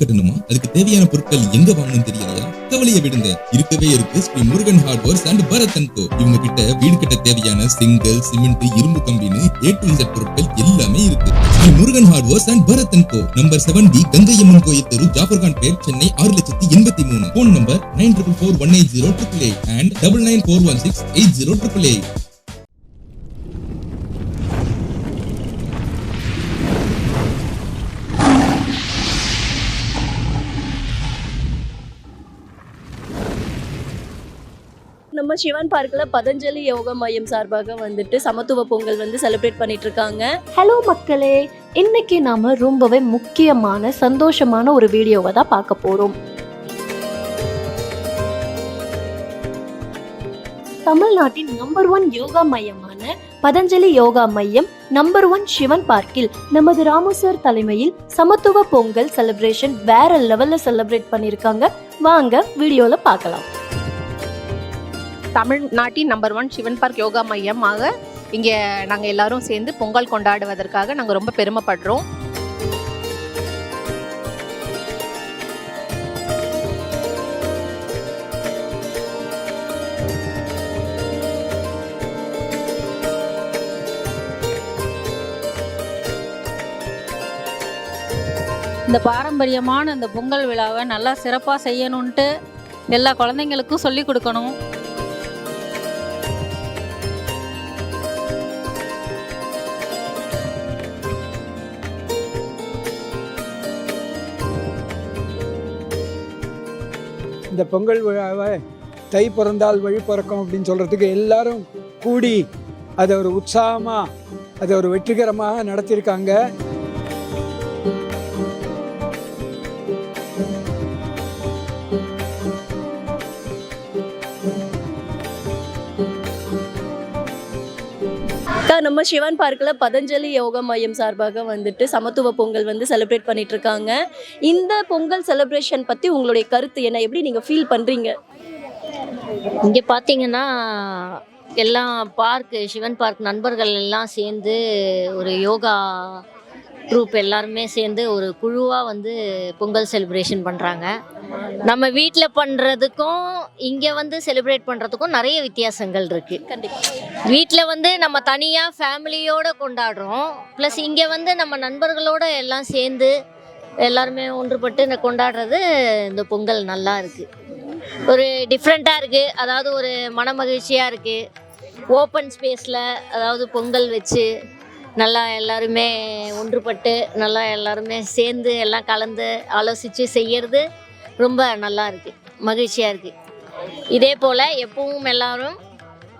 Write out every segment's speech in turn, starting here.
கட்டணுமா? அதுக்கு தேவையான பொருட்கள் எங்க வாங்கணும் தெரியலையா? கவலையை விடுங்க. இருக்கவே இருக்கு Sri Murugan hardwares and Bharat and co. இவங்க கிட்ட வீடு கட்ட தேவையான செங்கல் சிமெண்ட் இரும்பு கம்பின்னு ஏ டு இசட் பொருட்கள் எல்லாமே இருக்கு. Sri Murugan hardwares and Bharat and co. Number seven D Gangaiamman கோயில் தெரு ஜாஃபர்கான் பேர் சென்னை ஆறு லட்சத்தி எண்பத்தி மூணு. Phone number nine triple four one eight zero triple eight and double nine four one six eight zero triple eight நம்ம சிவன் பார்க்ல பதஞ்சலி யோகா மையம் சார்பாக வந்துட்டு சமத்துவ பொங்கல் வந்து செலிப்ரேட் பண்ணிட்டு இருக்காங்க. ஹலோ மக்களே இன்னைக்கு நாம ரொம்பவே முக்கியமான சந்தோஷமான ஒரு வீடியோவை தான் பார்க்க போறோம். தமிழ்நாட்டின் நம்பர் ஒன் யோகா மையமான பதஞ்சலி யோகா மையம் நம்பர் ஒன் சிவன் பார்க்கில் நமது ராமு சார் தலைமையில் சமத்துவ பொங்கல் செலிப்ரேஷன் வேற லெவல்ல செலிப்ரேட் பண்ணிருக்காங்க வாங்க வீடியோல பார்க்கலாம். தமிழ்நாட்டின் number one Sivan park yoga மையமாக இங்கே நாங்கள் எல்லாரும் சேர்ந்து பொங்கல் கொண்டாடுவதற்காக நாங்கள் ரொம்ப பெருமைப்படுறோம். இந்த பாரம்பரியமான இந்த பொங்கல் விழாவை நல்லா சிறப்பாக செய்யணுன்ட்டு எல்லா குழந்தைங்களுக்கும் சொல்லி கொடுக்கணும். இந்த பொங்கல் விழாவை தை பிறந்தால் வழி பிறக்கும் அப்படின்னு சொல்கிறதுக்கு எல்லாரும் கூடி அதை ஒரு உற்சாகமாக அதை ஒரு வெற்றிகரமாக நடத்தியிருக்காங்க. நம்ம சிவன் பார்க்கில் பதஞ்சலி யோகா மையம் சார்பாக வந்துட்டு சமத்துவ பொங்கல் வந்து செலிப்ரேட் பண்ணிட்டு இருக்காங்க இந்த பொங்கல் செலிப்ரேஷன் பற்றி உங்களுடைய கருத்து என்ன? எப்படி நீங்கள் ஃபீல் பண்ணுறீங்க இங்கே பார்த்தீங்கன்னா எல்லாம் பார்க் சிவன் பார்க் நண்பர்கள் எல்லாம் சேர்ந்து ஒரு யோகா ட்ரூப் எல்லாருமே சேர்ந்து ஒரு குழுவாக வந்து பொங்கல் செலிப்ரேஷன் பண்ணுறாங்க நம்ம வீட்டில் பண்ணுறதுக்கும் இங்கே வந்து செலிப்ரேட் பண்ணுறதுக்கும் நிறைய வித்தியாசங்கள் இருக்குது கண்டிப்பாக வீட்டில் வந்து நம்ம தனியாக ஃபேமிலியோடு கொண்டாடுறோம். ப்ளஸ் இங்கே வந்து நம்ம நண்பர்களோட எல்லாம் சேர்ந்து எல்லாருமே ஒன்றுபட்டு இந்த கொண்டாடுறது இந்த பொங்கல் நல்லா இருக்குது ஒரு டிஃப்ரெண்ட்டாக இருக்குது அதாவது ஒரு மன மகிழ்ச்சியாக இருக்குது ஓப்பன் ஸ்பேஸில் அதாவது பொங்கல் வச்சு நல்லா எல்லாருமே ஒன்றுபட்டு நல்லா எல்லாருமே சேர்ந்து எல்லாம் கலந்து ஆலோசித்து செய்கிறது ரொம்ப நல்லா இருக்குது மகிழ்ச்சியாக இருக்குது இதே போல் எப்பவும் எல்லாரும்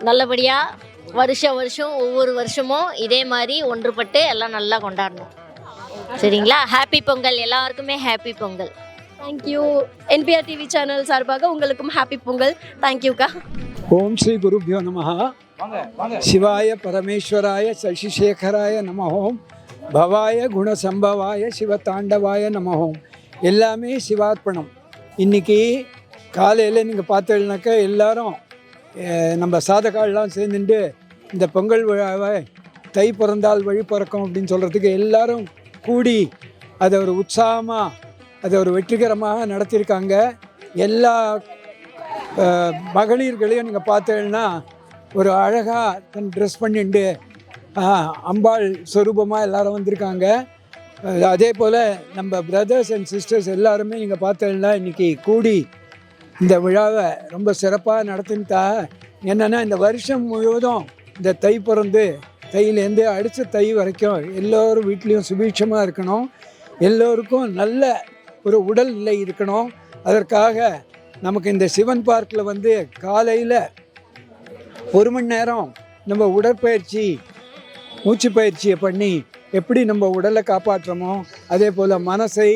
நல்லபடியாக வருஷம் வருஷம் ஒவ்வொரு வருஷமும் இதே மாதிரி ஒன்றுபட்டு எல்லாம் நல்லா கொண்டாடணும். சரிங்களா? ஹாப்பி பொங்கல். எல்லாருக்குமே happy Pongal. Thank you NPR TV channel சார்பாக உங்களுக்கும் ஹாப்பி பொங்கல். தேங்க்யூக்கா ஓம் ஸ்ரீ குருபியோ நமஹ. சிவாய பரமேஸ்வராய சசிசேகராய நமஹோம். பவாய குணசம்பவாய சிவதாண்டவாய நமஹோம். எல்லாமே சிவார்ப்பணம். இன்னைக்கு காலையில் நீங்கள் பார்த்தீங்கன்னாக்கா எல்லாரும் நம்ம சாதகாலெலாம் சேர்ந்துட்டு இந்த பொங்கல் விழாவை தை பிறந்தால் வழி பிறக்கும் அப்படின்னு சொல்கிறதுக்கு எல்லாரும் கூடி அதை ஒரு உற்சாகமாக அதை ஒரு வெற்றிகரமாக நடத்தியிருக்காங்க. எல்லா மகளிர்களையும் நீங்கள் பார்த்தீங்கன்னா ஒரு அழகாக தன் ட்ரெஸ் பண்ணிட்டு அம்பாள் சொரூபமாக எல்லாரும் வந்திருக்காங்க. அதே போல் நம்ம பிரதர்ஸ் அண்ட் சிஸ்டர்ஸ் எல்லாருமே நீங்கள் பார்த்தீங்கன்னா இன்றைக்கி கூடி இந்த விழாவை ரொம்ப சிறப்பாக நடத்திட்டா என்னென்னா இந்த வருஷம் முழுவதும் இந்த தை பிறந்து தையிலேருந்து அடித்த தை வரைக்கும் எல்லோரும் வீட்லேயும் சுபீட்சமாக இருக்கணும். எல்லோருக்கும் நல்ல ஒரு உடல்நிலை இருக்கணும். அதற்காக நமக்கு இந்த சிவன் பார்க்கில் வந்து காலையில் ஒரு மணி நேரம் நம்ம உடற்பயிற்சி மூச்சு பயிற்சியை பண்ணி எப்படி நம்ம உடலை காப்பாற்றுறோமோ அதே போல் மனசை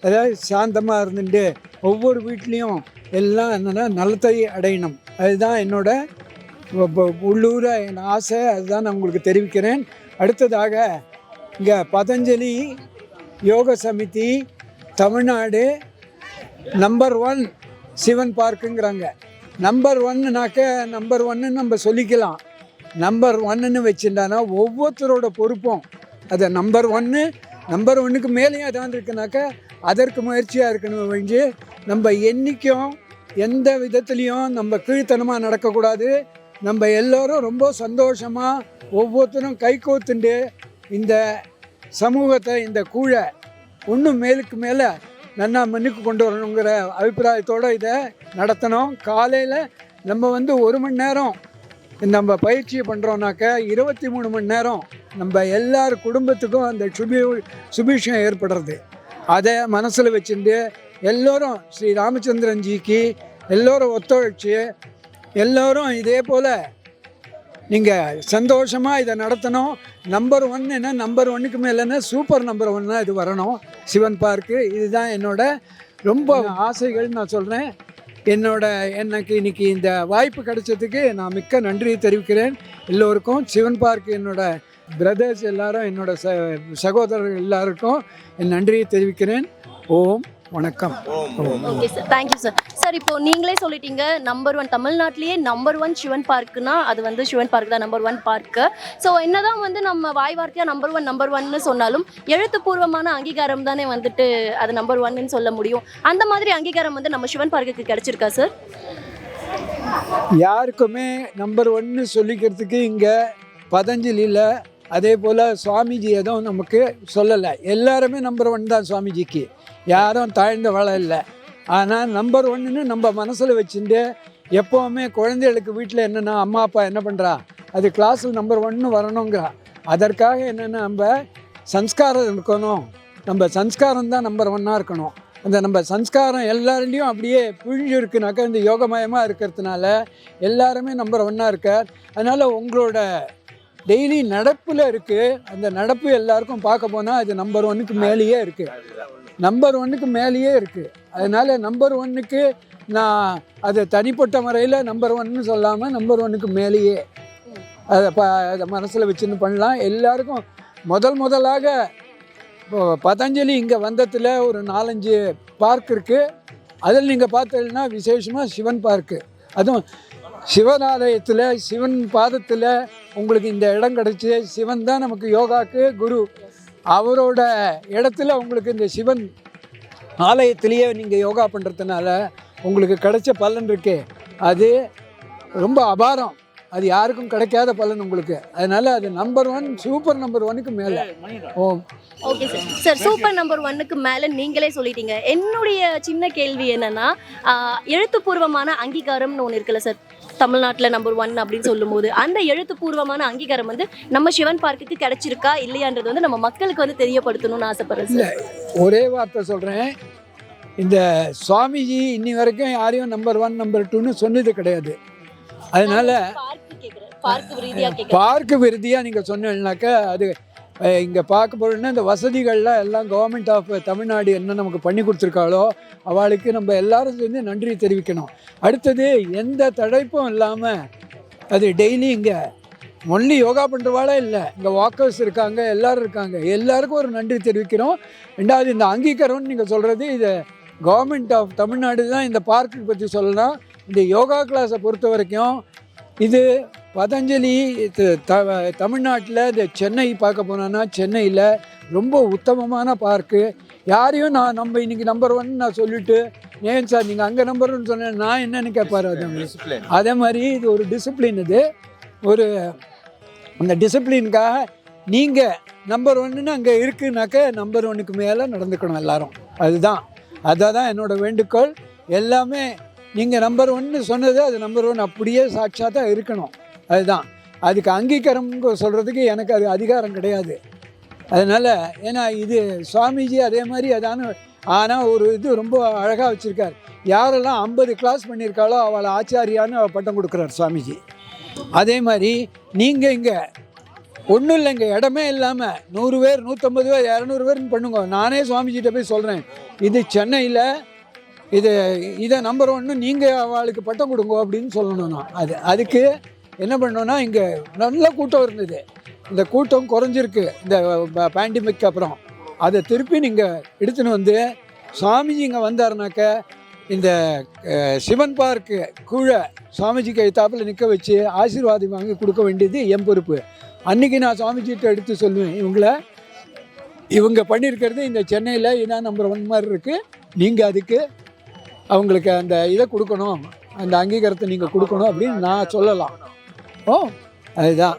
அதாவது சாந்தமாக இருந்துட்டு ஒவ்வொரு வீட்லேயும் எல்லாம் என்னென்னா நலத்தை அடையணும். அதுதான் என்னோட உள்ளூர என் ஆசை. அதுதான் நான் உங்களுக்கு தெரிவிக்கிறேன். அடுத்ததாக இங்கே பதஞ்சலி யோக சமிதி தமிழ்நாடு நம்பர் ஒன் சிவன் பார்க்குங்கிறாங்க. நம்பர் ஒன்னுனாக்க நம்பர் ஒன்னு நம்ம சொல்லிக்கலாம். நம்பர் ஒன்னுன்னு வச்சுட்டானா ஒவ்வொருத்தரோட பொறுப்பும். அதை நம்பர் ஒன்று நம்பர் ஒன்றுக்கு மேலேயும் ஏதாவது இருக்குனாக்கா அதற்கு முயற்சியாக இருக்கணும் ஒழிஞ்சு நம்ம என்றைக்கும் எந்த விதத்துலேயும் நம்ம கீழ்த்தனமாக நடக்கக்கூடாது. நம்ம எல்லோரும் ரொம்ப சந்தோஷமாக ஒவ்வொருத்தரும் கை கோத்துண்டு இந்த சமூகத்தை இந்த கூழை இன்னும் மேலுக்கு மேலே நன்னா மண்ணுக்கு கொண்டு வரணுங்கிற அபிப்பிராயத்தோடு இதை நடத்தணும். காலையில் நம்ம வந்து ஒரு மணி நேரம் நம்ம பயிற்சியை பண்ணுறோம்னாக்க இருபத்தி மூணு மணி நேரம் நம்ம எல்லார் குடும்பத்துக்கும் அந்த சுபி சுபிஷம் ஏற்படுறது. அதை மனசில் வச்சுட்டு எல்லோரும் ஸ்ரீ ராமச்சந்திரன்ஜிக்கு எல்லோரும் ஒத்துழைச்சி எல்லோரும் இதே போல் நீங்கள் சந்தோஷமாக இதை நடத்தணும். நம்பர் ஒன் என்ன? நம்பர் ஒன்றுக்கு மேலேன்னா சூப்பர் நம்பர் ஒன்னாக இது வரணும். சிவன் பார்க்கு இதுதான் என்னோட ரொம்ப ஆசைகள் நான் சொல்கிறேன் என்னோட எனக்கு இன்னைக்கு இந்த வாய்ப்பு கிடைச்சதுக்கு நான் மிக்க நன்றியை தெரிவிக்கிறேன். எல்லோருக்கும் சிவன் பார்க் என்னோட பிரதர்ஸ் எல்லாரும் என்னோட ச சகோதரர்கள் எல்லாருக்கும் என் நன்றியை தெரிவிக்கிறேன். ஓம் வணக்கம். Okay sir thank you sir sir இப்போ நீங்களே சொல்லிட்டீங்க நம்பர் ஒன் தமிழ்நாட்டிலேயே நம்பர் ஒன் சிவன் பார்க்குனா அது வந்து சிவன் பார்க் தான் நம்பர் ஒன் பார்க்கு ஸோ என்னதான் வந்து நம்ம வாய் வார்த்தையாக நம்பர் ஒன் நம்பர் ஒன்னு சொன்னாலும் எழுத்துப்பூர்வமான அங்கீகாரம் தானே வந்துட்டு அது நம்பர் ஒன்னு சொல்ல முடியும். அந்த மாதிரி அங்கீகாரம் வந்து நம்ம சிவன் பார்க்குக்கு கிடைச்சிருக்கா சார் யாருக்குமே நம்பர் ஒன்னு சொல்லிக்கிறதுக்கு இங்கே பதஞ்சலியில் அதே போல் சுவாமிஜி எதுவும் நமக்கு சொல்லலை. எல்லாருமே நம்பர் ஒன் தான் சுவாமிஜிக்கு. யாரும் தாழ்ந்த வளம் இல்லை. ஆனால் நம்பர் ஒன்றுன்னு நம்ம மனசில் வச்சுட்டு எப்போவுமே குழந்தைகளுக்கு வீட்டில் என்னென்னா அம்மா அப்பா என்ன பண்ணுறா அது கிளாஸில் நம்பர் ஒன்று வரணுங்கிறா அதற்காக என்னென்னா நம்ம சன்ஸ்காரம் இருக்கணும். நம்ம சன்ஸ்காரம் தான் நம்பர் ஒன்னாக இருக்கணும். அந்த நம்ம சன்ஸ்காரம் எல்லாருலேயும் அப்படியே பிழிஞ்சு இருக்குனாக்கா இந்த யோகமயமாக இருக்கிறதுனால எல்லாருமே நம்பர் ஒன்னாக இருக்கார். அதனால் உங்களோட டெய்லி நடப்பில் இருக்குது அந்த நடப்பு எல்லாருக்கும் பார்க்க போனால் அது நம்பர் ஒன்றுக்கு மேலேயே இருக்குது நம்பர் ஒன்றுக்கு மேலேயே இருக்குது அதனால் நம்பர் ஒன்றுக்கு நான் அது தனிப்பட்ட முறையில் நம்பர் ஒன்னு சொல்லாமல் நம்பர் ஒன்றுக்கு மேலேயே. அதை ப அதை மனசில் வச்சுன்னு பண்ணலாம். எல்லாருக்கும் முதல் முதலாக இப்போ பதஞ்சலி இங்கே வந்ததில் ஒரு நாலஞ்சு பார்க் இருக்குது அதில் நீங்கள் பார்த்தீங்கன்னா விசேஷமாக சிவன் பார்க்கு அதுவும் சிவனாலயத்தில் சிவன் பாதத்தில் உங்களுக்கு இந்த இடம் கிடச்சி சிவன் தான் நமக்கு யோகாக்கு குரு. அவரோட இடத்துல உங்களுக்கு இந்த சிவன் ஆலயத்திலேயே நீங்கள் யோகா பண்ணுறதுனால உங்களுக்கு கிடைச்ச பலன் இருக்கே. அது ரொம்ப அபாரம். அது யாருக்கும் கிடைக்காத பலன் உங்களுக்கு. அதனால அது நம்பர் ஒன் சூப்பர் நம்பர் ஒன்னுக்கு மேலே. ஓ. Okay sir sir super number ஒன்னுக்கு மேலே நீங்களே சொல்லிட்டீங்க. என்னுடைய சின்ன கேள்வி என்னன்னா எழுத்துப்பூர்வமான அங்கீகாரம்னு ஒன்று இருக்குல்ல சார் தமிழ்நாட்டில் நம்பர் ஒன் அப்படின்னு சொல்லும்போது அந்த எழுத்துப்பூர்வமான அங்கீகாரம் வந்து நம்ம சிவன் பார்க்குக்கு கிடைச்சிருக்கா இல்லையான்றது வந்து நம்ம மக்களுக்கு வந்து தெரியப்படுத்தணும்னு ஆசைப்படுறேன் சார் ஒரே வார்த்தை சொல்கிறேன் இந்த சுவாமிஜி இன்னி வரைக்கும் யாரையும் நம்பர் ஒன் நம்பர் டூன்னு சொன்னது கிடையாது. அதனால பார்க்கு விருதியாக நீங்கள் சொன்னீங்கன்னாக்கா அது இங்கே பார்க்க போகிறோன்னா இந்த வசதிகள்லாம் எல்லாம் கவர்மெண்ட் ஆஃப் தமிழ்நாடு என்ன நமக்கு பண்ணி கொடுத்துருக்காளோ அவளுக்கு நம்ம எல்லாரும் சேர்ந்து நன்றி தெரிவிக்கணும். அடுத்தது எந்த தடைப்பும் இல்லாமல் அது டெய்லி இங்கே ஒன்லி யோகா பண்ணுறவாளே இல்லை. இங்கே வாக்கர்ஸ் இருக்காங்க எல்லோரும் இருக்காங்க. எல்லாருக்கும் ஒரு நன்றி தெரிவிக்கிறோம். ரெண்டாவது இந்த அங்கீகாரம்னு நீங்கள் சொல்கிறது இது கவர்மெண்ட் ஆஃப் தமிழ்நாடு தான் இந்த பார்க்கு பற்றி சொல்லலாம். இந்த யோகா கிளாஸை பொறுத்த வரைக்கும் இது பதஞ்சலி த- த- தமிழ்நாட்டில் இந்த சென்னை பார்க்க போனோன்னா சென்னையில் ரொம்ப உத்தமமான பார்க்கு. யாரையும் நான் நம்ம இன்னைக்கு நம்பர் ஒன் நான் சொல்லிட்டு ஏன் சார் நீங்கள் அங்கே நம்பர் ஒன் சொன்னேன் நான் என்னன்னு கேட்பாரு அது அதே மாதிரி இது ஒரு டிசிப்ளின் இது. ஒரு அந்த டிசிப்ளினுக்காக நீங்கள் நம்பர் ஒன்றுன்னு அங்கே இருக்குனாக்க நம்பர் ஒன்றுக்கு மேலே நடந்துக்கணும் எல்லாரும். அதுதான். அதை தான் என்னோட வேண்டுகோள். எல்லாமே நீங்கள் நம்பர் ஒன்னு சொன்னது அது நம்பர் ஒன் அப்படியே சாட்சாத்தாக இருக்கணும். அதுதான். அதுக்கு அங்கீகாரம் சொல்கிறதுக்கு எனக்கு அது அதிகாரம் கிடையாது. அதனால் ஏன்னா இது சுவாமிஜி அதே மாதிரி அதான ஆனால் ஒரு இது ரொம்ப அழகாக வச்சுருக்கார். யாரெல்லாம் ஐம்பது கிளாஸ் பண்ணியிருக்காளோ அவளை ஆச்சாரியான்னு அவள் பட்டம் கொடுக்குறார் சுவாமிஜி. அதே மாதிரி நீங்கள் இங்கே ஒன்றும் இல்லைங்க இடமே இல்லாமல் நூறு பேர் நூற்றம்பது பேர் இரநூறு பேர்னு பண்ணுங்க. நானே சுவாமிஜிகிட்ட போய் சொல்கிறேன் இது சென்னையில் இது இதை நம்பர் ஒன்று நீங்கள் அவளுக்கு பட்டம் கொடுங்க அப்படின்னு சொல்லணும் நான் அது அதுக்கு என்ன பண்ணோன்னா இங்கே நல்ல கூட்டம் இருந்தது. இந்த கூட்டம் குறைஞ்சிருக்கு. இந்த பேண்டமிக் அப்புறம். அதை திருப்பி நீங்கள் எடுத்துன்னு வந்து சாமிஜி இங்கே வந்தாருனாக்க இந்த சிவன் பார்க்கு கீழே சாமிஜி கைத்தாப்பில் நிற்க வச்சு ஆசீர்வாதம் வாங்கி கொடுக்க வேண்டியது என் பொறுப்பு. அன்றைக்கி நான் சாமிஜிகிட்ட எடுத்து சொல்லுவேன் இவங்கள இவங்க பண்ணியிருக்கிறது இந்த சென்னையில் இதான் நம்பர் ஒன் மாதிரி இருக்குது நீங்கள் அதுக்கு அவங்களுக்கு அந்த இதை கொடுக்கணும் அந்த அங்கீகாரத்தை நீங்கள் கொடுக்கணும் அப்படின்னு நான் சொல்லலாம். ஓ அதுதான்.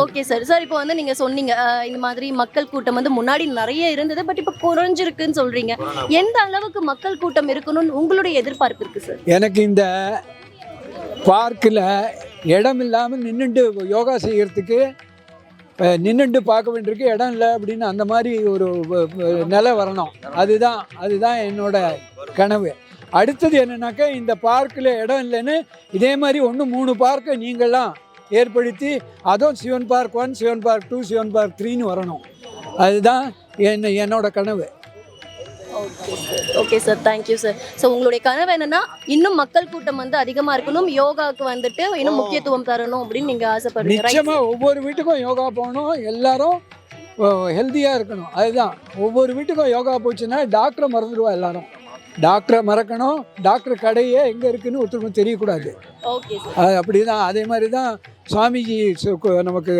ஓகே சார் சார் இப்போ வந்து நீங்க சொன்னீங்க இந்த மாதிரி மக்கள் கூட்டம் வந்து முன்னாடி நிறைய இருந்தது பட் இப்போ குறைஞ்சிருக்குன்னு சொல்றீங்க. எந்த அளவுக்கு மக்கள் கூட்டம் இருக்கணும்னு உங்களுடைய எதிர்பார்ப்பு இருக்கு சார் எனக்கு இந்த பார்க்கில் இடம் இல்லாமல் நின்றுட்டு யோகா செய்கிறதுக்கு நின்றுட்டு பார்க்க வேண்டியிருக்கு. இடம் இல்லை அப்படின்னு அந்த மாதிரி ஒரு நிலை வரணும். அதுதான் அதுதான் என்னோட கனவு. அடுத்தது என்னன்னாக்கா இந்த பார்க்கில் இடம் இல்லைன்னு இதே மாதிரி ஒன்று மூணு பார்க்கை நீங்களாம் ஏற்படுத்தி அதுவும் Sivan park one Sivan park two Sivan park த்ரீன்னு வரணும். அதுதான் என்ன என்னோட கனவு. Okay sir okay sir thank you sir so உங்களுடைய கனவு என்னன்னா இன்னும் மக்கள் கூட்டம் வந்து அதிகமா இருக்கணும் யோகாவுக்கு வந்துட்டு இன்னும் முக்கியத்துவம் தரணும் அப்படின்னு நீங்க ஆசைப்படுறீங்க? நிச்சயமாக ஒவ்வொரு வீட்டுக்கும் யோகா போகணும் எல்லாரும் ஹெல்த்தியாக இருக்கணும். அதுதான். ஒவ்வொரு வீட்டுக்கும் யோகா போச்சுன்னா டாக்டரை மறந்துடுவா எல்லாரும். டாக்டரை மறக்கணும் டாக்டர் கடையே எங்கே இருக்குன்னு ஒருத்தருக்கும் தெரியக்கூடாது. அது அப்படி தான் அதே மாதிரி தான் சுவாமிஜி நமக்கு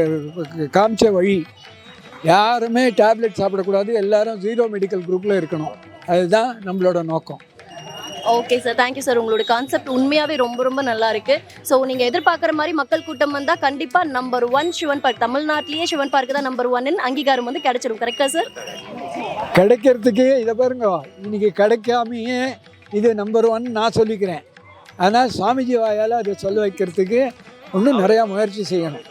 காமிச்ச வழி. யாருமே டேப்லெட் சாப்பிடக்கூடாது எல்லாரும் ஜீரோ மெடிக்கல் குரூப்பில் இருக்கணும். அதுதான் நம்மளோட நோக்கம். Okay sir thank you sir உங்களோட கான்செப்ட் உண்மையாவே ரொம்ப ரொம்ப நல்லா இருக்கு. ஸோ நீங்க எதிர்பார்க்குற மாதிரி மக்கள் கூட்டம் வந்தா கண்டிப்பா நம்பர் ஒன் சிவன் பார்க் தமிழ்நாட்டிலேயே சிவன் பார்க் தான் நம்பர் ஒன்னு அங்கீகாரம் வந்து கிடைச்சிடும் கரெக்டா சார் கிடைக்கிறதுக்கு இதை பாருங்க. இன்னைக்கு கிடைக்காமையே இது நம்பர் ஒன் நான் சொல்லிக்கிறேன். ஆனால் சுவாமிஜி வாயால் அதை சொல்ல வைக்கிறதுக்கு இன்னும் நிறையா முயற்சி செய்யணும்.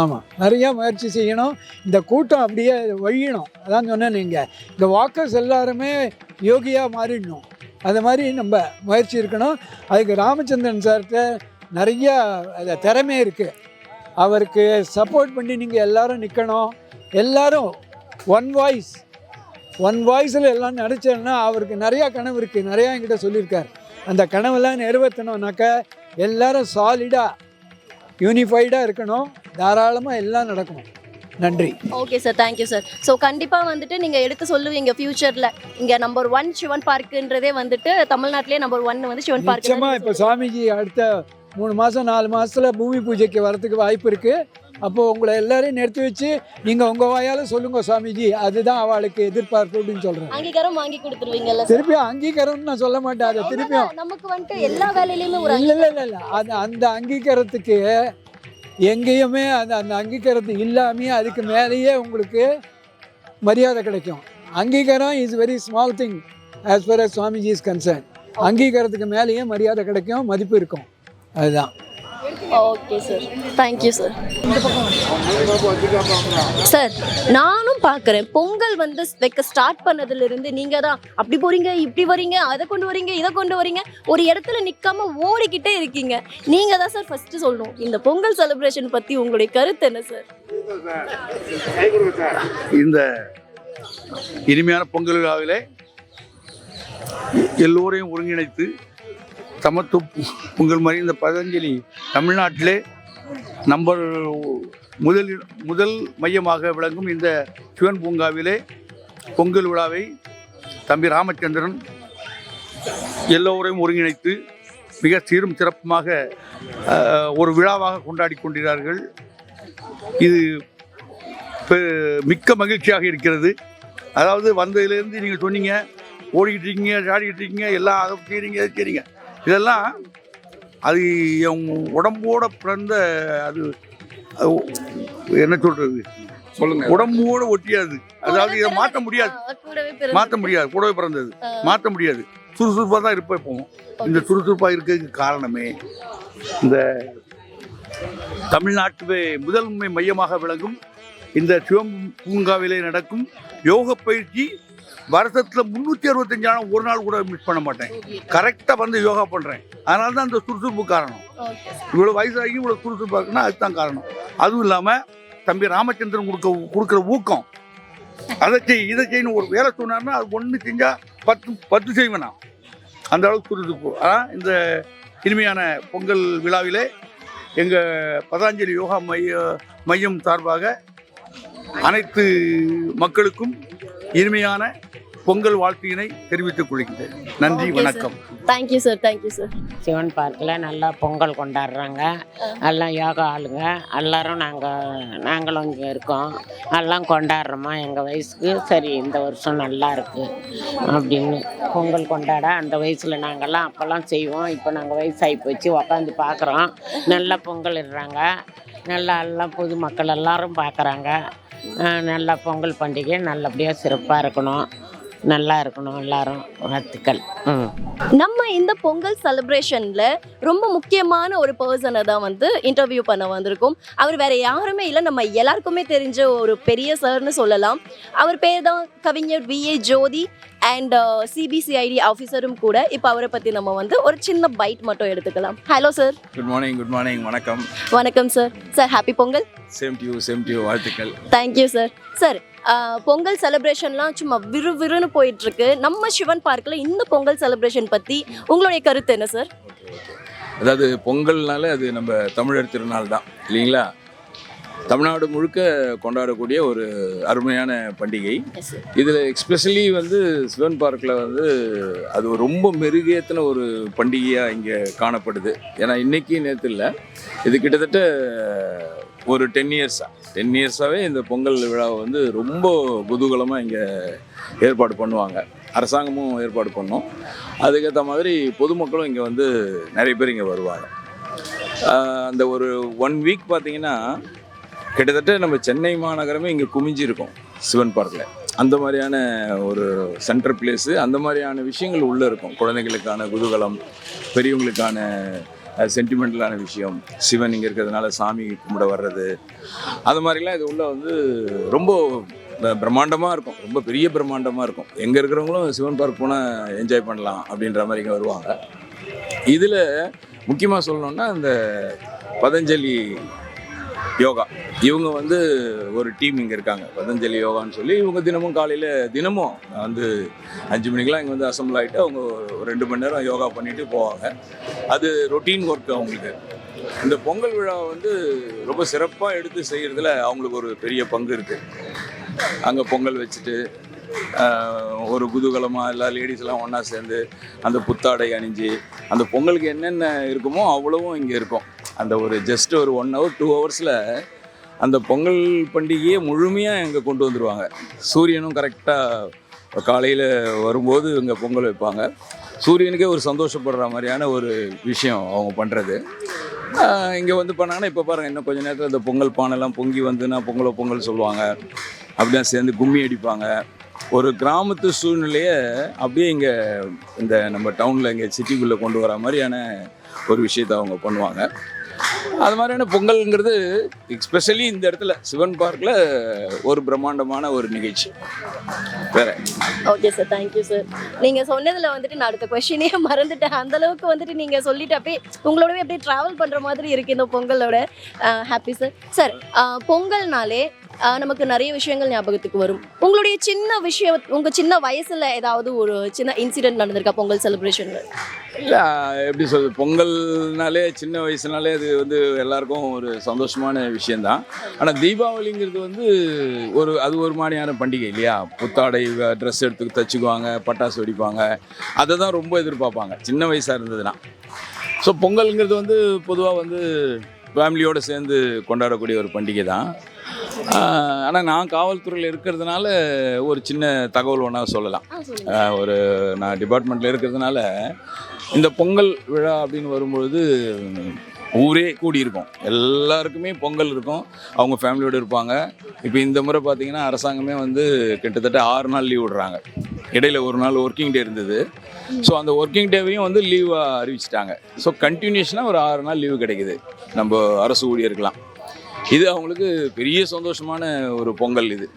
ஆமாம் நிறையா முயற்சி செய்யணும். இந்த கூட்டம் அப்படியே வழியணும். அதான் சொன்னேன் நீங்கள் இந்த வாக்கர்ஸ் எல்லாருமே யோகியாக மாறிடணும். அது மாதிரி நம்ம முயற்சி இருக்கணும். அதுக்கு ராமச்சந்திரன் சார்கிட்ட நிறையா அது திறமை இருக்குது அவருக்கு சப்போர்ட் பண்ணி நீங்கள் எல்லாரும் நிற்கணும் எல்லோரும் ஒன் வாய்ஸ் ஒன் வாய்ஸில் எல்லாம் நடிச்சேன்னா அவருக்கு நிறையா கனவு இருக்குது நிறையா என்கிட்ட சொல்லியிருக்கார். அந்த கனவெல்லாம் நிறைவேற்றணும்னாக்கா எல்லோரும் சாலிடாக யூனிஃபைடாக இருக்கணும். தாராளமாக எல்லாம் நடக்கணும். நன்றி. Okay sir thank you sir so கண்டிப்பாக வந்துட்டு நீங்கள் எடுத்து சொல்லுவீங்க ஃபியூச்சரில் இங்கே நம்பர் ஒன் சிவன் பார்க்குன்றதே வந்துட்டு தமிழ்நாட்டிலே நம்பர் ஒன் வந்து சிவன் பார்க் நிச்சயமாக இப்போ சுவாமிஜி அடுத்த மூணு மாதம் நாலு மாதத்தில் பூமி பூஜைக்கு வரதுக்கு வாய்ப்பு இருக்குது அப்போது உங்களை எல்லாரையும் நிறுத்தி வச்சு நீங்கள் உங்கள் வாயால் சொல்லுங்கள் சுவாமிஜி அதுதான் அவளுக்கு எதிர்பார்ப்பு அப்படின்னு சொல்கிறேன் அங்கீகாரம் வாங்கி கொடுத்துருவீங்கல்ல திருப்பியும் அங்கீகாரம்னு நான் சொல்ல மாட்டேன். அதை திருப்பியும் நமக்கு வந்துட்டு எல்லா வேலையிலயுமே ஒரு இல்லை இல்லை இல்லை அது அந்த அங்கீகாரத்துக்கு எங்கேயுமே அந்த அந்த அங்கீகாரத்து இல்லாமையே அதுக்கு மேலேயே உங்களுக்கு மரியாதை கிடைக்கும். அங்கீகாரம் is very small thing as far as Swamiji is concern அங்கீகாரத்துக்கு மேலேயே மரியாதை கிடைக்கும் மதிப்பு இருக்கும். அதுதான். Okay sir thank you sir sir நானும் பார்க்குறேன். பொங்கல் வந்து வைக்க ஸ்டார்ட் பண்ணதுலேருந்து நீங்கள் தான். அப்படி போகிறீங்க இப்படி வரீங்க அதை கொண்டு வரீங்க இதை கொண்டு வரீங்க ஒரு இடத்துல நிற்காம ஓடிக்கிட்டே இருக்கீங்க. நீங்கள் தான் சார் ஃபஸ்ட்டு சொல்லணும். இந்த பொங்கல் செலிப்ரேஷன் பற்றி உங்களுடைய கருத்து என்ன சார் இந்த இனிமையான பொங்கல் விழாவிலே எல்லோரையும் ஒருங்கிணைத்து சமத்து பொங்கல் மாதிரி இந்த பதஞ்சலி தமிழ்நாட்டிலே நம்பர் முதல் முதல் மையமாக விளங்கும் இந்த சிவன் பூங்காவிலே பொங்கல் விழாவை தம்பி ராமச்சந்திரன் எல்லோரையும் ஒருங்கிணைத்து மிக சீரும் சிறப்புமாக ஒரு விழாவாக கொண்டாடி கொண்டிருக்கிறார்கள். இது பெ- மிக்க மகிழ்ச்சியாக இருக்கிறது. அதாவது வந்ததுலேருந்து நீங்கள் சொன்னீங்க ஓடிக்கிட்டு இருக்கீங்க சாடிக்கிட்டு இருக்கீங்க எல்லாம் அதை செய்கிறீங்க இதை செய்கிறீங்க இதெல்லாம் அது என் உடம்போட பிறந்த அது என்ன சொல்கிறது சொல்லுங்க. உடம்போட ஒட்டியாது. அதாவது இதை மாற்ற முடியாது. கூடவே மாற்ற முடியாது. கூடவே பிறந்தது. மாற்ற முடியாது. சுறுசுறுப்பாக தான் இருப்போம் இப்போ. இந்த சுறுசுறுப்பாக இருக்கிறதுக்கு காரணமே இந்த தமிழ்நாட்டு முதன்மை மையமாக விளங்கும் இந்த சிவம் பூங்காவிலே நடக்கும் யோக பயிற்சி வருஷத்தில் முந்நூற்றி அறுபத்தஞ்சு நாள் ஒரு நாள் கூட மிஸ் பண்ண மாட்டேன். கரெக்டாக வந்து யோகா பண்ணுறேன் அதனால தான் அந்த சுறுசுறுப்பு காரணம். இவ்வளோ வயசாகி இவ்வளோ இருக்குன்னா அதுதான் காரணம். அதுவும் இல்லாமல் தம்பி ராமச்சந்திரன் கொடுக்க கொடுக்குற ஊக்கம். அதை செய் இதை செய்யணும் ஒரு வேலை சொன்னார்னா அது ஒன்று செஞ்சால் பத்து பத்து செய்வேன்? நான் அந்த அளவுக்கு சுறுசுறுப்பு. ஆனால் இந்த இனிமையான பொங்கல் விழாவிலே எங்கள் பதாஞ்சலி யோகா மைய மையம் சார்பாக அனைத்து மக்களுக்கும் இனிமையான பொங்கல் வாழ்க்கையினை தெரிவித்துக் கொள்கின்றேன் நன்றி. வணக்கம். Thank you sir thank you sir Sivan பார்க்கில் நல்லா பொங்கல் கொண்டாடுறாங்க. எல்லாம் யோகா ஆளுங்க. எல்லாரும் நாங்கள் நாங்களும் இங்கே இருக்கோம். எல்லாம் கொண்டாடுறோமா? எங்கள் வயசுக்கு? சரி இந்த வருஷம் நல்லா இருக்கு. அப்படின்னு பொங்கல் கொண்டாட அந்த வயசில் நாங்கள்லாம் அப்போல்லாம் செய்வோம். இப்போ நாங்கள் வயசாகி போச்சு. உக்காந்து பார்க்குறோம் நல்லா பொங்கல் இடுறாங்க. நல்லா எல்லாம் பொதுமக்கள் எல்லாரும் பார்க்குறாங்க நல்லா பொங்கல் பண்டிகை நல்லபடியாக சிறப்பாக இருக்கணும். நல்லா இருக்கணும் எல்லாரும் வாழ்த்துக்கள். நம்ம இந்த பொங்கல் செலிப்ரேஷன்ல ரொம்ப முக்கியமான ஒரு பர்சனை தான் வந்து இன்டர்வியூ பண்ண வந்திருக்கோம். அவர் வேற யாருமே இல்லை நம்ம எல்லாருக்குமே தெரிஞ்ச ஒரு பெரிய சார்னு சொல்லலாம். அவர் பேர் தான் கவிஞர் V A Jyothi and CBCID ஆஃபீஸரும் கூட. இப்போ அவரை பற்றி நம்ம வந்து ஒரு சின்ன பைட் மட்டும் எடுத்துக்கலாம். Hello sir good morning good morning வணக்கம். வணக்கம் sir sir happy Pongal. Same to you same to you வாழ்த்துக்கள். Thank you sir sir Pongal செலிப்ரேஷன்லாம் சும்மா விறுவிறுன்னு போயிட்டு இருக்கு நம்ம சிவன் பார்க்கில் இந்த பொங்கல் செலிப்ரேஷன் பற்றி உங்களுடைய கருத்து என்ன சார் அதாவது பொங்கல்னால அது நம்ம தமிழர் திருநாள் தான் இல்லைங்களா? தமிழ்நாடு முழுக்க கொண்டாடக்கூடிய ஒரு அருமையான பண்டிகை. இதில் எக்ஸ்பெஷலி வந்து சிவன் பார்க்கில் வந்து அது ரொம்ப மெருகேற்றின ஒரு பண்டிகையாக இங்கே காணப்படுது. ஏன்னா இன்னைக்கு நேற்று இல்லை. இது கிட்டத்தட்ட ஒரு டென் இயர்ஸாக டென் இயர்ஸாகவே இந்த பொங்கல் விழாவை வந்து ரொம்ப குதூகலமாக இங்கே ஏற்பாடு பண்ணுவாங்க. அரசாங்கமும் ஏற்பாடு பண்ணோம். அதுக்கேற்ற மாதிரி பொதுமக்களும் இங்கே வந்து நிறைய பேர் இங்கே வருவாங்க. அந்த ஒரு ஒன் வீக் பார்த்தீங்கன்னா கிட்டத்தட்ட நம்ம சென்னை மாநகரமே இங்கே குமிஞ்சிருக்கும் சிவன் பார்க்கில் அந்த மாதிரியான ஒரு சென்டர் பிளேஸு அந்த மாதிரியான விஷயங்கள் உள்ளே இருக்கும். குழந்தைகளுக்கான குதூகலம் பெரியவங்களுக்கான சென்டிமெண்டலான விஷயம் சிவன் இங்கே இருக்கிறதுனால சாமி கும்பிட வர்றது. அது மாதிரிலாம் இது உள்ள வந்து ரொம்ப பிரம்மாண்டமாக இருக்கும். ரொம்ப பெரிய பிரம்மாண்டமாக இருக்கும். எங்கே இருக்கிறவங்களும் சிவன் பார்க் போனால் என்ஜாய் பண்ணலாம் அப்படின்ற மாதிரி இங்கே வருவாங்க. இதில் முக்கியமாக சொல்லணுன்னா இந்த பதஞ்சலி யோகா. இவங்க வந்து ஒரு டீம் இங்கே இருக்காங்க. பதஞ்சலி யோகான்னு சொல்லி இவங்க தினமும் காலையில் தினமும் வந்து அஞ்சு மணிக்கெலாம் இங்கே வந்து அசம்பிள் ஆகிட்டு அவங்க ஒரு ரெண்டு மணி நேரம் யோகா பண்ணிட்டு போவாங்க. அது ரொட்டீன் ஒர்க் அவங்களுக்கு. இந்த பொங்கல் விழா வந்து ரொம்ப சிறப்பாக எடுத்து செய்கிறதுல அவங்களுக்கு ஒரு பெரிய பங்கு இருக்குது அங்கே பொங்கல் வச்சுட்டு ஒரு குதூகலமாக எல்லா லேடிஸ்லாம் ஒன்றா சேர்ந்து அந்த புத்தாடை அணிஞ்சு அந்த பொங்கலுக்கு என்னென்ன இருக்குமோ அவ்வளவும் இங்கே இருக்கும். அந்த ஒரு ஜஸ்ட் ஒரு ஒன் ஹவர் டூ ஹவர்ஸில் அந்த பொங்கல் பண்டிகையை முழுமையாக இங்கே கொண்டு வந்துடுவாங்க சூரியனும் கரெக்டாக காலையில் வரும்போது இங்கே பொங்கல் வைப்பாங்க. சூரியனுக்கே ஒரு சந்தோஷப்படுற மாதிரியான ஒரு விஷயம் அவங்க பண்ணுறது இங்கே வந்து பண்ணாங்கன்னா இப்போ பாருங்கள் இன்னும் கொஞ்சம் நேரத்தில் இந்த பொங்கல் பானைலாம் பொங்கி வந்துன்னா பொங்கலோ பொங்கல் சொல்லுவாங்க. அப்படியே சேர்ந்து கும்மி அடிப்பாங்க. ஒரு கிராமத்து சூழ்நிலையை அப்படியே இங்கே இந்த நம்ம டவுனில் இங்கே சிட்டிக்குள்ளே கொண்டு வர மாதிரியான ஒரு விஷயத்தை அவங்க பண்ணுவாங்க. அது மாதிரியான பொங்கல்ங்கிறது எஸ்பெஷலி இந்த இடத்துல சிவன் பார்க்கில் ஒரு பிரம்மாண்டமான ஒரு நிகழ்ச்சி. வேற. ஓகே சார் தேங்க்யூ சார் நீங்கள் சொன்னதில் வந்துட்டு நான் அடுத்த கொஷினே மறந்துட்டேன். அந்த அளவுக்கு வந்துட்டு நீங்கள் சொல்லிட்டு அப்படியே உங்களோடவே அப்படியே ட்ராவல் பண்ணுற மாதிரி இருக்கு இந்த பொங்கலோட. ஹாப்பி சார் சார் பொங்கல்னாலே நமக்கு நிறைய விஷயங்கள் ஞாபகத்துக்கு வரும். உங்களுடைய சின்ன விஷயம் உங்க சின்ன வயசுல ஏதாவது ஒரு சின்ன இன்சிடென்ட் நடந்திருக்கா? பொங்கல் செலிப்ரேஷன்ல இல்லை எப்படி சொல்றது? பொங்கல்னாலே சின்ன வயசுனாலே அது வந்து எல்லாருக்கும் ஒரு சந்தோஷமான விஷயந்தான் ஆனால் தீபாவளிங்கிறது வந்து ஒரு அது ஒரு மாதிரியான பண்டிகை இல்லையா? புத்தாடை ட்ரெஸ் எடுத்து தச்சுக்குவாங்க பட்டாசு வெடிப்பாங்க. அதை தான் ரொம்ப எதிர்பார்ப்பாங்க. சின்ன வயசாக இருந்ததுன்னா. ஸோ பொங்கலுங்கிறது வந்து பொதுவாக வந்து ஃபேமிலியோடு சேர்ந்து கொண்டாடக்கூடிய ஒரு பண்டிகை தான். ஆனால் நான் காவல்துறையில் இருக்கிறதுனால ஒரு சின்ன தகவல் ஒன்றா சொல்லலாம். ஒரு நான் டிபார்ட்மெண்ட்டில் இருக்கிறதுனால இந்த பொங்கல் விழா அப்படின்னு வரும்பொழுது ஊரே கூடியிருக்கும். எல்லாருக்குமே பொங்கல் இருக்கும். அவங்க ஃபேமிலியோடு இருப்பாங்க. இப்போ இந்த முறை பார்த்தீங்கன்னா அரசாங்கமே வந்து கிட்டத்தட்ட ஆறு நாள் லீவ் விடுறாங்க. இடையில ஒரு நாள் ஒர்க்கிங் டே இருந்தது. ஸோ அந்த ஒர்க்கிங் டேவையும் வந்து லீவாக அறிவிச்சிட்டாங்க. ஸோ கண்டினியூஷனாக ஒரு ஆறு நாள் லீவு கிடைக்குது. நம்ம அரசு ஊழியர்கள்லாம். இது அவங்களுக்கு பெரிய சந்தோஷமான ஒரு பொங்கல் இது.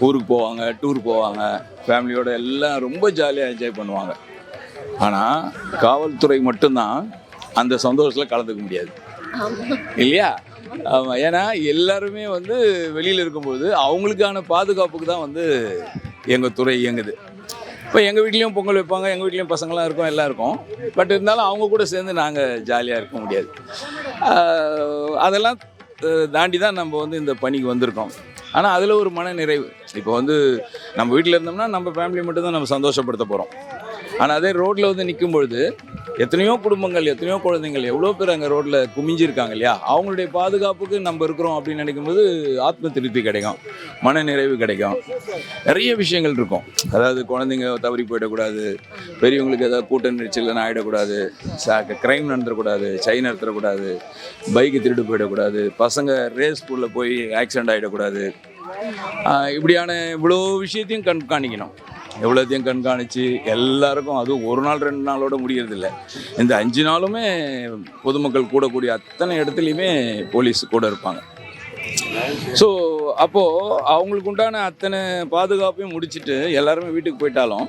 ஊருக்கு போவாங்க டூர் போவாங்க ஃபேமிலியோட எல்லாம் ரொம்ப ஜாலியாக என்ஜாய் பண்ணுவாங்க. ஆனால் காவல்துறை மட்டும்தான் அந்த சந்தோஷத்தில் கலந்துக்க முடியாது. இல்லையா? ஆமாம் ஏன்னா எல்லாருமே வந்து வெளியில் இருக்கும்போது அவங்களுக்கான பாதுகாப்புக்கு தான் வந்து எங்கள் துறை இயங்குது. இப்போ எங்கள் வீட்லேயும் பொங்கல் வைப்பாங்க எங்கள் வீட்லேயும் பசங்களாம் இருக்கும் எல்லாம் இருக்கும். பட் இருந்தாலும் அவங்க கூட சேர்ந்து நாங்கள் ஜாலியாக இருக்க முடியாது. அதெல்லாம் தாண்டி தான் நம்ம வந்து இந்த பணிக்கு வந்திருக்கோம். ஆனால் அதில் ஒரு மன நிறைவு இப்போ வந்து நம்ம வீட்டில் இருந்தோம்னா நம்ம ஃபேமிலி மட்டும்தான் நம்ம சந்தோஷப்படுத்த போகிறோம் ஆனால் அதே ரோட்டில் வந்து நிற்கும் பொழுது எத்தனையோ குடும்பங்கள் எத்தனையோ குழந்தைங்கள் எவ்வளோ பேர் அங்கே ரோட்டில் குமிஞ்சிருக்காங்க இல்லையா அவங்களுடைய பாதுகாப்புக்கு நம்ம இருக்கிறோம் அப்படின்னு நினைக்கும்போது ஆத்ம திருப்தி கிடைக்கும் மன நிறைவு கிடைக்கும். நிறைய விஷயங்கள் இருக்கும். அதாவது குழந்தைங்க தவறி போயிடக்கூடாது பெரியவங்களுக்கு ஏதாவது கூட்ட நெரிச்சல் ஆகிடக்கூடாது க்ரைம் நடந்துடக்கூடாது செயின் நடத்தக்கூடாது பைக்கு திருடு போயிடக்கூடாது பசங்க ரேஸ் ஸ்கூலில் போய் ஆக்சிடென்ட் ஆகிடக்கூடாது இப்படியான இவ்வளோ விஷயத்தையும் கண்காணிக்கணும் எவ்வளோத்தையும் கண்காணித்து எல்லாருக்கும் அதுவும் ஒரு நாள் ரெண்டு நாளோட முடியறதில்ல. இந்த அஞ்சு நாளுமே பொதுமக்கள் கூடக்கூடிய அத்தனை இடத்துலையுமே போலீஸ் கூட இருப்பாங்க. ஸோ அப்போது அவங்களுக்கு உண்டான அத்தனை பாதுகாப்பையும் முடிச்சுட்டு எல்லாருமே வீட்டுக்கு போயிட்டாலும்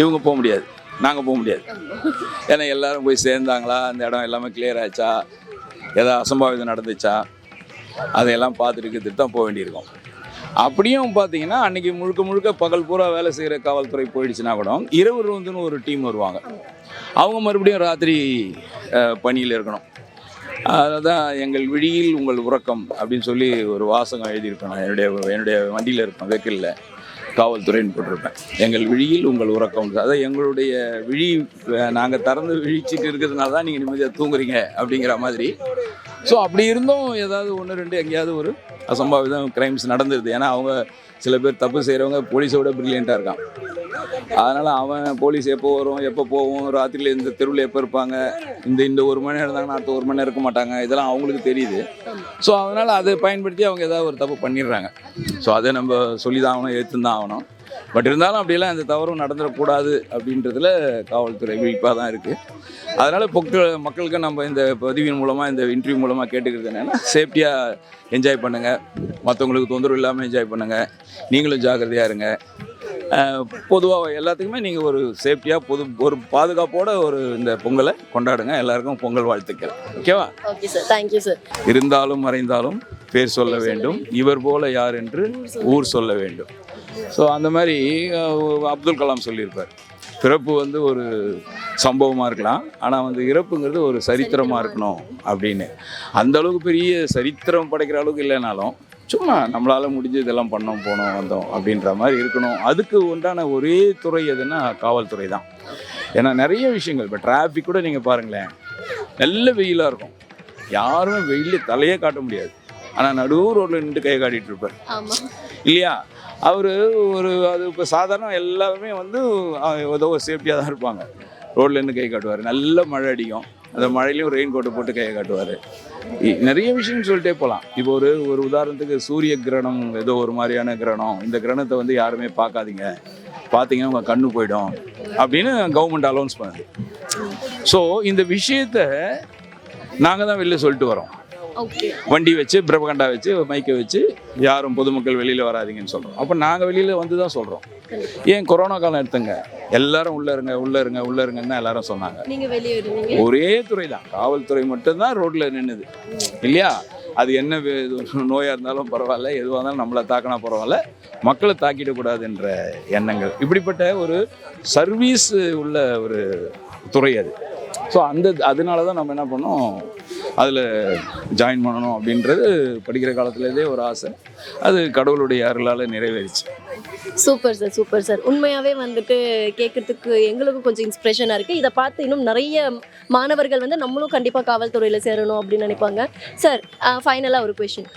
இவங்க போக முடியாது. நாங்கள் போக முடியாது. ஏன்னா எல்லோரும் போய் சேர்ந்தாங்களா? அந்த இடம் எல்லாமே கிளியர் ஆச்சா ஏதாவது அசம்பாவிதம் நடந்துச்சா? அதையெல்லாம் பார்த்துட்டு தான் போக வேண்டியிருக்கும். அப்படியும் பார்த்தீங்கன்னா அன்றைக்கி முழுக்க முழுக்க பகல் பூரா வேலை செய்கிற காவல்துறை போயிடுச்சுன்னா கூட இரவு ரோந்துன்னு ஒரு டீம் வருவாங்க. அவங்க மறுபடியும் ராத்திரி பணியில் இருக்கணும். அதுதான் எங்கள் விழியில் உங்கள் உறக்கம் அப்படின்னு சொல்லி ஒரு வாசகம் எழுதியிருப்பேன் நான். என்னுடைய என்னுடைய வண்டியில் இருப்பேன் வெஹிக்கிளில். காவல்துறைன்னு போட்டிருப்பேன். எங்கள் விழியில் உங்கள் உறக்கம். அதாவது எங்களுடைய விழி நாங்கள் திறந்து விழிச்சிட்டு இருக்கிறதுனால தான் நீங்கள் நிம்மதியாக தூங்குறீங்க அப்படிங்கிற மாதிரி ஸோ அப்படி இருந்தும் ஏதாவது ஒன்று ரெண்டு எங்கேயாவது ஒரு அசம்பாவிதம் கிரைம்ஸ் நடந்துருது. ஏன்னா அவங்க சில பேர் தப்பு செய்கிறவங்க போலீஸோட ப்ரில்லியண்ட்டாக இருக்கான். அதனால் அவன் போலீஸ் எப்போ வரும் எப்போ போகும் ராத்திரியில் இந்த தெருவில் எப்போ இருப்பாங்க இந்த இந்த ஒரு மணி நேரம் இருந்தாங்கன்னா அடுத்த ஒரு மணி நேரம் இருக்க மாட்டாங்க இதெல்லாம் அவங்களுக்கு தெரியுது. ஸோ அதனால் அதை பயன்படுத்தி அவங்க ஏதாவது ஒரு தப்பு பண்ணிடுறாங்க. ஸோ அதை நம்ம சொல்லி தான் ஆகணும் ஏற்று தான் ஆகணும். பட் இருந்தாலும் அப்படியெல்லாம் எந்த தவறும் நடந்துடக்கூடாது அப்படின்றதுல காவல்துறை விழிப்பாக தான் இருக்குது அதனால் பொக்கள் மக்களுக்கு நம்ம இந்த பதிவின் மூலமாக இந்த இன்டர்வியூ மூலமாக கேட்டுக்கிறது என்னென்னா சேஃப்டியாக என்ஜாய் பண்ணுங்கள் மற்றவங்களுக்கு தொந்தரவு இல்லாமல் என்ஜாய் பண்ணுங்கள் நீங்களும் ஜாக்கிரதையாக இருங்க. பொதுவாக எல்லாத்துக்குமே நீங்கள் ஒரு சேஃப்டியாக பொது ஒரு பாதுகாப்போட ஒரு இந்த பொங்கலை கொண்டாடுங்க. எல்லாருக்கும் பொங்கல் வாழ்த்துக்கள். ஓகேவா? Okay sir. Thank you sir. இருந்தாலும் மறைந்தாலும் பேர் சொல்ல வேண்டும். இவர் போல யார் என்று ஊர் சொல்ல வேண்டும். ஸோ அந்த மாதிரி அப்துல் கலாம் சொல்லியிருப்பார். பிறப்பு வந்து ஒரு சம்பவமாக இருக்கலாம். ஆனால் வந்து இறப்புங்கிறது ஒரு சரித்திரமாக இருக்கணும் அப்படின்னு. அந்த அளவுக்கு பெரிய சரித்திரம் படைக்கிற அளவுக்கு இல்லைனாலும் சும்மா நம்மளால் முடிஞ்சு இதெல்லாம் பண்ணோம் போனோம் வந்தோம் அப்படின்ற மாதிரி இருக்கணும். அதுக்கு உண்டான ஒரே துறை எதுன்னா காவல்துறை தான். ஏன்னா நிறைய விஷயங்கள் இப்போ டிராஃபிக் கூட நீங்கள் பாருங்களேன் நல்ல வெயிலாக இருக்கும். யாருமே வெயிலில் தலையே காட்ட முடியாது. ஆனால் நடு ரோட்டில் நின்று கையை காட்டிகிட்டு இருப்பார். இல்லையா? அவர் ஒரு அது இப்போ சாதாரண எல்லாருமே வந்து ஏதோ ஒரு சேஃப்டியாக தான் இருப்பாங்க. ரோட்ல இருந்து கை காட்டுவார். நல்ல மழை அடிக்கும். அந்த மழையிலையும் ரெயின் கோட்டை போட்டு கையை காட்டுவார். நிறைய விஷயம் சொல்லிட்டே போகலாம் இப்போ ஒரு ஒரு உதாரணத்துக்கு சூரிய கிரகணம் ஏதோ ஒரு மாதிரியான கிரகணம் இந்த கிரகணத்தை வந்து யாருமே பார்க்காதீங்க. பார்த்தீங்கன்னா உங்கள் கண்ணு போயிடும் அப்படின்னு கவர்மெண்ட் அலௌன்ஸ் பண்ணுது. ஸோ இந்த விஷயத்த நாங்கள் தான் வெளில சொல்லிட்டு வரோம். வண்டி வச்சு பிரபகண்டா வச்சு மைக்கை வச்சு யாரும் பொதுமக்கள் வெளியில் வராதீங்கன்னு சொல்கிறோம் அப்போ நாங்கள் வெளியில் வந்து தான் சொல்கிறோம் ஏன் கொரோனா காலம் எடுத்துங்க. எல்லாரும் உள்ளே இருங்க உள்ளே இருங்க உள்ளே இருங்கன்னு எல்லாரும் சொன்னாங்க. ஒரே துறை தான். காவல்துறை மட்டும்தான் ரோட்டில் நின்றுது இல்லையா? அது என்ன நோயாக இருந்தாலும் பரவாயில்ல எதுவாக இருந்தாலும் நம்மளை தாக்கினா பரவாயில்ல. மக்களை தாக்கிடக்கூடாதுன்ற எண்ணங்கள். இப்படிப்பட்ட ஒரு சர்வீஸ் உள்ள ஒரு துறை அது. ஸோ அந்த அதனால தான் நம்ம என்ன பண்ணோம்? அதில் ஜாயின் பண்ணணும் அப்படின்றது படிக்கிற காலத்துலேருந்தே ஒரு ஆசை. அது கடவுளுடைய அருளால் நிறைவேறிச்சு. Super sir super sir. உண்மையாகவே வந்துட்டு கேட்கறதுக்கு எங்களுக்கும் கொஞ்சம் இன்ஸ்பிரேஷனாக இருக்குது இதை பார்த்து இன்னும் நிறைய மாணவர்கள் வந்து நம்மளும் கண்டிப்பாக காவல்துறையில் சேரணும் அப்படின்னு நினைப்பாங்க. சார் ஃபைனலாக ஒரு கொஷின்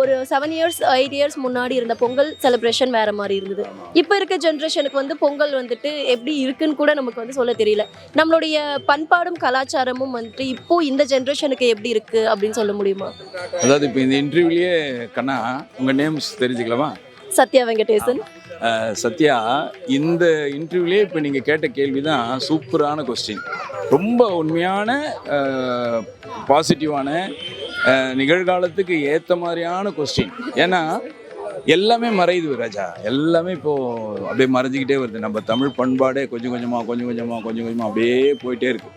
ஒரு செவன் இயர்ஸ் எயிட் இயர்ஸ் முன்னாடி இருந்த பொங்கல் செலிப்ரேஷன் வேறு மாதிரி இருந்தது. இப்போ இருக்க ஜென்ரேஷனுக்கு வந்து பொங்கல் வந்துட்டு எப்படி இருக்குன்னு கூட நமக்கு வந்து சொல்ல தெரியல. நம்மளுடைய பண்பாடும் கலாச்சாரமும் வந்துட்டு இப்போ இந்த ஜென்ரேஷனுக்கு எப்படி இருக்குது அப்படின்னு சொல்ல முடியுமா? அதாவது இப்போ இந்த இன்டர்வியூலேயே கண்ணா உங்கள் நேம்ஸ் தெரிஞ்சுக்கலாமா? சத்யா வெங்கடேசன். சத்யா இந்த இன்டர்வியூலேயே இப்போ நீங்கள் கேட்ட கேள்வி தான் சூப்பரான கொஸ்டின் ரொம்ப உண்மையான பாசிட்டிவான நிகழ்காலத்துக்கு ஏற்ற மாதிரியான கொஸ்டின் ஏன்னா எல்லாமே மறையுது ராஜா. எல்லாமே இப்போது அப்படியே மறைஞ்சிக்கிட்டே வருது. நம்ம தமிழ் பண்பாடே கொஞ்சம் கொஞ்சமாக கொஞ்சம் கொஞ்சமாக கொஞ்சம் கொஞ்சமாக அப்படியே போயிட்டே இருக்கு.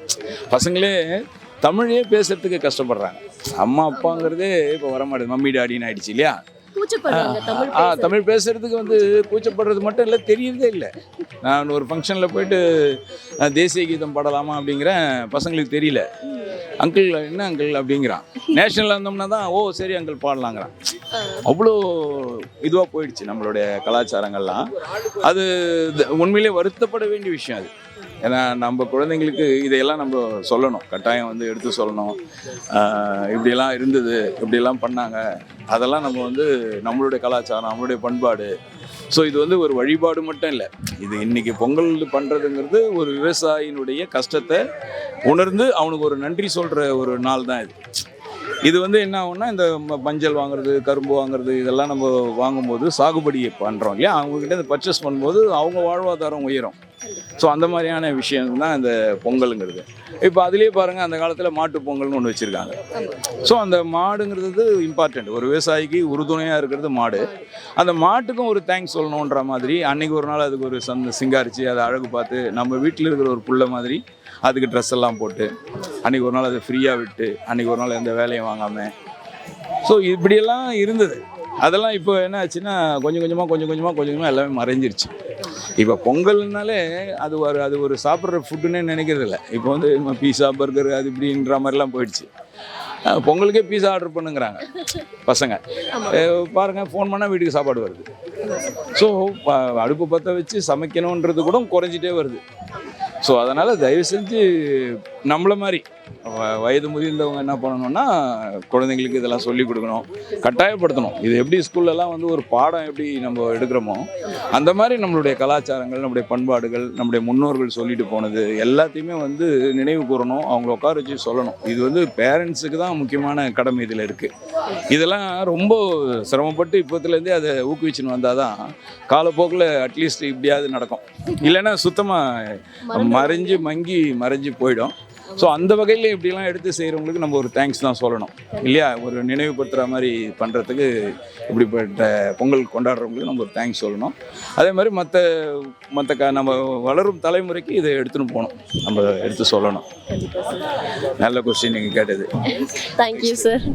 பசங்களே தமிழே பேசுறதுக்கு கஷ்டப்படுறாங்க. அம்மா அப்பாங்கிறதே இப்போ வரமாட்டேது மம்மி டாடின்னு ஆயிடுச்சு இல்லையா? ஆ. தமிழ் பேசுறதுக்கு வந்து கூச்சப்படுறது மட்டும் இல்லை தெரியறதே இல்லை. நான் ஒரு ஃபங்க்ஷனில் போயிட்டு தேசிய கீதம் பாடலாமா அப்படிங்கிற பசங்களுக்கு தெரியல. அங்கிள் என்ன அங்கிள் அப்படிங்கிறான். நேஷனலில் இருந்தோம்னா தான் ஓ சரி அங்கிள் பாடலாங்கிறான். அவ்வளோ இதுவாக போயிடுச்சு நம்மளுடைய கலாச்சாரங்கள்லாம். அது உண்மையிலே வருத்தப்பட வேண்டிய விஷயம் அது. ஏன்னா நம்ம குழந்தைங்களுக்கு இதையெல்லாம் நம்ம சொல்லணும். கட்டாயம் வந்து எடுத்து சொல்லணும். இப்படிலாம் இப்படியெல்லாம் இருந்தது இப்படியெல்லாம் பண்ணாங்க. அதெல்லாம் நம்ம வந்து நம்மளுடைய கலாச்சாரம் நம்மளுடைய பண்பாடு. ஸோ இது வந்து ஒரு வழிபாடு மட்டும் இல்லை. இது இன்னைக்கு பொங்கல் பண்ணுறதுங்கிறது ஒரு விவசாயினுடைய கஷ்டத்தை உணர்ந்து அவனுக்கு ஒரு நன்றி சொல்கிற ஒரு நாள் தான் இது. இது வந்து என்ன ஆகும்னா இந்த ம- மஞ்சள் வாங்குறது கரும்பு வாங்குறது இதெல்லாம் நம்ம வாங்கும்போது சாகுபடி பண்ணுறோம் இல்லையா? அவங்கக்கிட்ட இந்த பர்ச்சேஸ் பண்ணும்போது அவங்க வாழ்வாதாரம் உயரும். ஸோ அந்த மாதிரியான விஷயம் தான் இந்த பொங்கலுங்கிறது. இப்போ அதுலேயே பாருங்கள் அந்த காலத்தில் மாட்டு பொங்கல்னு ஒன்று வச்சுருக்காங்க. ஸோ அந்த மாடுங்கிறது இம்பார்ட்டண்ட் ஒரு விவசாயிக்கு உறுதுணையாக இருக்கிறது மாடு. அந்த மாட்டுக்கும் ஒரு தேங்க்ஸ் சொல்லணுன்ற மாதிரி அன்னைக்கு ஒரு நாள் அதுக்கு ஒரு சந்த சிங்காரிச்சு அதை அழகு பார்த்து நம்ம வீட்டில் இருக்கிற ஒரு புள்ள மாதிரி அதுக்கு ட்ரெஸ் எல்லாம் போட்டு அன்னைக்கு ஒரு நாள் அதை ஃப்ரீயாக விட்டு அன்னைக்கு ஒரு நாள் எந்த வேலையும் வாங்காமல் ஸோ இப்படியெல்லாம் இருந்தது. அதெல்லாம் இப்போ என்ன ஆச்சுன்னா கொஞ்சம் கொஞ்சமாக கொஞ்சம் கொஞ்சமாக கொஞ்சம் கொஞ்சமாக எல்லாமே மறைஞ்சிருச்சு. இப்போ பொங்கல்னாலே அது ஒரு அது ஒரு சாப்பிட்ற ஃபுட்டுன்னே நினைக்கிறது இல்லை. இப்போ வந்து பீஸா பர்கர் அது இப்படின்ற மாதிரிலாம் போயிடுச்சு. பொங்கலுக்கே பீஸா ஆர்டர் பண்ணுங்கிறாங்க பசங்க. அஹ் பாருங்க ஃபோன் பண்ணால் வீட்டுக்கு சாப்பாடு வருது. ஸோ அடுப்பு பற்ற வச்சு சமைக்கணுன்றது கூட குறைஞ்சிட்டே வருது. ஸோ அதனால் தயவு செஞ்சு நம்மளை மாதிரி வ- வயது முதிர்ந்தவங்க என்ன பண்ணணும்னா குழந்தைங்களுக்கு இதெல்லாம் சொல்லி கொடுக்கணும் கட்டாயப்படுத்தணும். இது எப்படி ஸ்கூல்லலாம் வந்து ஒரு பாடம் எப்படி நம்ம எடுக்கிறோமோ அந்த மாதிரி நம்மளுடைய கலாச்சாரங்கள் நம்முடைய பண்பாடுகள் நம்முடைய முன்னோர்கள் சொல்லிட்டு போனது எல்லாத்தையுமே வந்து நினைவு கூறணும் அவங்கள உட்கார வச்சு சொல்லணும். இது வந்து பேரண்ட்ஸுக்கு தான் முக்கியமான கடமை இதில் இருக்குது இதெல்லாம் ரொம்ப சிரமப்பட்டு இப்போத்துலேருந்தே அதை ஊக்குவிச்சுன்னு வந்தால் தான் காலப்போக்கில் அட்லீஸ்ட் இப்படியாவது நடக்கும். இல்லைன்னா சுத்தமாக மறைஞ்சு மங்கி மறைஞ்சு போயிடும். ஸோ அந்த வகையில் இப்படிலாம் எடுத்து செய்கிறவங்களுக்கு நம்ம ஒரு தேங்க்ஸ் தான் சொல்லணும். இல்லையா? ஒரு நினைவுபடுத்துகிற மாதிரி பண்ணுறதுக்கு இப்படிப்பட்ட பொங்கல் கொண்டாடுறவங்களுக்கு நம்ம ஒரு தேங்க்ஸ் சொல்லணும். அதே மாதிரி மற்ற மற்ற க நம்ம வளரும் தலைமுறைக்கு இதை எடுத்துன்னு போகணும். நம்ம எடுத்து சொல்லணும். நல்ல கொஸ்டின் நீங்கள் கேட்டது. Thank you sir